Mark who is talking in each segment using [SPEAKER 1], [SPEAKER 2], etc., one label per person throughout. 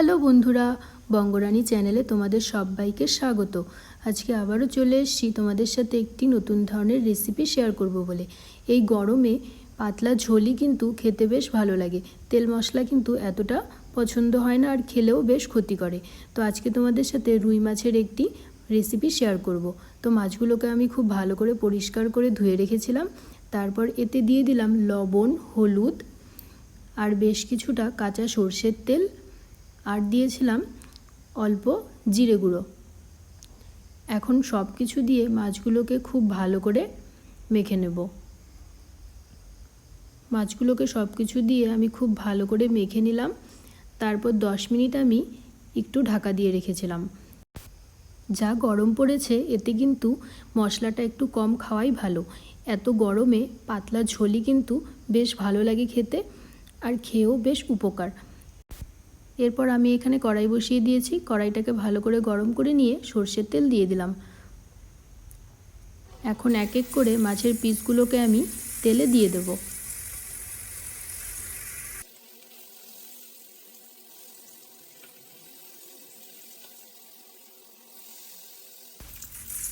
[SPEAKER 1] Hello বন্ধুরা, বঙ্গরানী চ্যানেলে তোমাদের সবাইকে স্বাগত। আজকে আবারও চলে এসেছি তোমাদের সাথে একটি নতুন ধরনের রেসিপি শেয়ার করব বলে। এই গরমে পাতলা ঝোলই কিন্তু খেতে বেশ ভালো লাগে। তেল মশলা কিন্তু এতটা পছন্দ হয় না আর খেলেও বেশ ক্ষতি করে। তো আজকে তোমাদের সাথে রুই মাছের একটি রেসিপি শেয়ার করব। তো মাছগুলোকে আমি খুব ভালো করে পরিষ্কার করে ধুয়ে রেখেছিলাম। তারপর এতে দিয়ে দিলাম লবণ, হলুদ আর বেশ কিছুটা কাঁচা সর্ষের তেল আর দিয়েছিলাম অল্প জিরে গুঁড়ো। এখন সব কিছু দিয়ে মাছগুলোকে খুব ভালো করে মেখে নেব। মাছগুলোকে সব কিছু দিয়ে আমি খুব ভালো করে মেখে নিলাম। তারপর দশ মিনিট আমি একটু ঢাকা দিয়ে রেখেছিলাম। যা গরম পড়েছে, এতে কিন্তু মশলাটা একটু কম খাওয়াই ভালো। এত গরমে পাতলা ঝোলই কিন্তু বেশ ভালো লাগে খেতে আর খেয়েও বেশ উপকার। এরপর আমি এখানে কড়াই বসিয়ে দিয়েছি। কড়াইটাকে ভালো করে গরম করে নিয়ে সর্ষের তেল দিয়ে দিলাম। এখন এক এক করে মাছের পিসগুলোকে আমি তেলে দিয়ে দেব।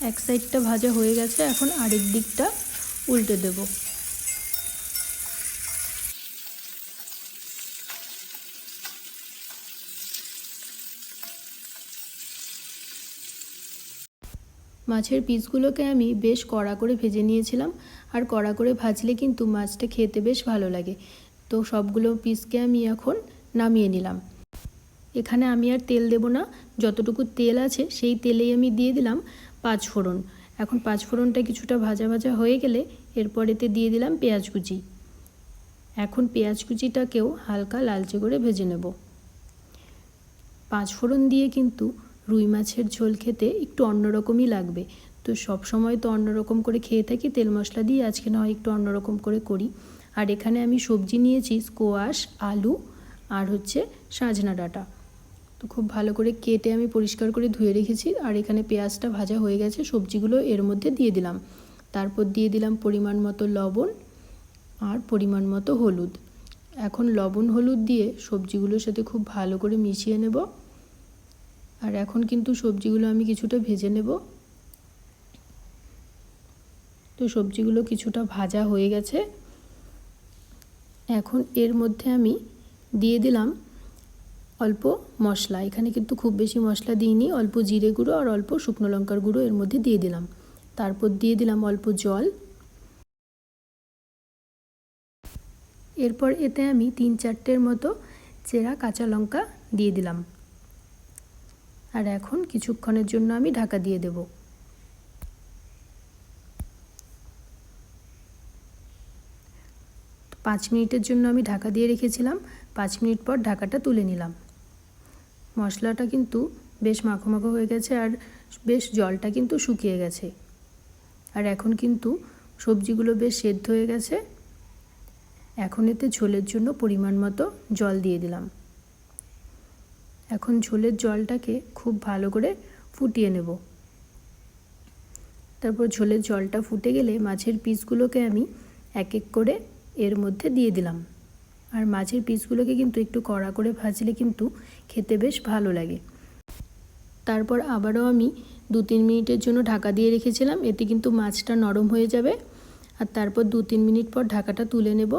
[SPEAKER 1] এক সাইডটা ভাজা হয়ে গেছে। এখন আরেক দিকটা উল্টে দেবো। মাছের পিসগুলোকে আমি বেশ কড়া করে ভেজে নিয়েছিলাম। আর কড়া করে ভাজলে কিন্তু মাছটা খেতে বেশ ভালো লাগে। তো সবগুলো পিসকে আমি এখন নামিয়ে নিলাম। এখানে আমি আর তেল দেব না। যতটুকু তেল আছে সেই তেলেই আমি দিয়ে দিলাম পাঁচ ফোড়ন। এখন পাঁচ ফোড়নটা কিছুটা ভাজা ভাজা হয়ে গেলে এরপর এতে দিয়ে দিলাম পেঁয়াজ কুচি। এখন পেঁয়াজ কুচিটাকেও হালকা লালচে করে ভেজে নেব। পাঁচ ফোড়ন দিয়ে কিন্তু রুই মাছের ঝোল খেতে একটু অন্যরকমই লাগবে। তো সব সময় তো অন্যরকম করে খেয়ে থাকি, তেল মশলা দিয়ে আজকে না হয় একটু অন্যরকম করে করি। আর এখানে আমি সবজি নিয়েছি, স্কোয়াশ, আলু আর হচ্ছে সাজনা ডাটা। তো খুব ভালো করে কেটে আমি পরিষ্কার করে ধুয়ে রেখেছি আর এখানে পেঁয়াজটা ভাজা হয়ে গেছে, সবজিগুলো এর মধ্যে দিয়ে দিলাম। তারপর দিয়ে দিলাম পরিমাণ মতো লবণ আর পরিমাণ মতো হলুদ। এখন লবণ হলুদ দিয়ে সবজিগুলোর সাথে খুব ভালো করে মিশিয়ে নেব। আর এখন কিন্তু সবজিগুলো আমি কিছুটা ভেজে নেব। তো সবজিগুলো কিছুটা ভাজা হয়ে গেছে। এখন এর মধ্যে আমি দিয়ে দিলাম অল্প মশলা। এখানে কিন্তু খুব বেশি মশলা দিইনি, অল্প জিরে গুঁড়ো আর অল্প শুকনো লঙ্কার গুঁড়ো এর মধ্যে দিয়ে দিলাম। তারপর দিয়ে দিলাম অল্প জল। এরপর এতে আমি তিন চারটের মতো চেরা কাঁচা লঙ্কা দিয়ে দিলাম। আর এখন কিছুক্ষণের জন্য আমি ঢাকা দিয়ে দেব। পাঁচ মিনিটের জন্য আমি ঢাকা দিয়ে রেখেছিলাম, পাঁচ মিনিট পর ঢাকাটা তুলে নিলাম। মশলাটা কিন্তু বেশ মাখো মাখো হয়ে গেছে আর বেশ জলটা কিন্তু শুকিয়ে গেছে। আর এখন কিন্তু সবজিগুলো বেশ সেদ্ধ হয়ে গেছে। এখন এতে ঝোলের জন্য পরিমাণ মতো জল দিয়ে দিলাম। এখন ঝোলের জলটাকে খুব ভালো করে ফুটিয়ে নেব। তারপর ঝোলের জলটা ফুটে গেলে মাছের পিসগুলোকে আমি এক এক করে এর মধ্যে দিয়ে দিলাম। আর মাছের পিসগুলোকে কিন্তু একটু কড়া করে ভাজলে কিন্তু খেতে বেশ ভালো লাগে। তারপর আবারও আমি দু তিন মিনিটের জন্য ঢাকা দিয়ে রেখেছিলাম, এতে কিন্তু মাছটা নরম হয়ে যাবে। আর তারপর দু তিন মিনিট পর ঢাকাটা তুলে নেব।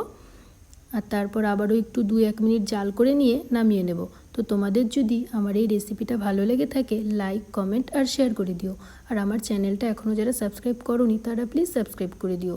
[SPEAKER 1] আর তারপর আবারও একটু দু এক মিনিট জাল করে নিয়ে নামিয়ে নেব। তো তোমাদের যদি আমার এই রেসিপিটা ভালো লেগে থাকে লাইক কমেন্ট আর শেয়ার করে দিও। আর আমার চ্যানেলটা এখনও যারা সাবস্ক্রাইব করনি, তারা প্লিজ সাবস্ক্রাইব করে দিও।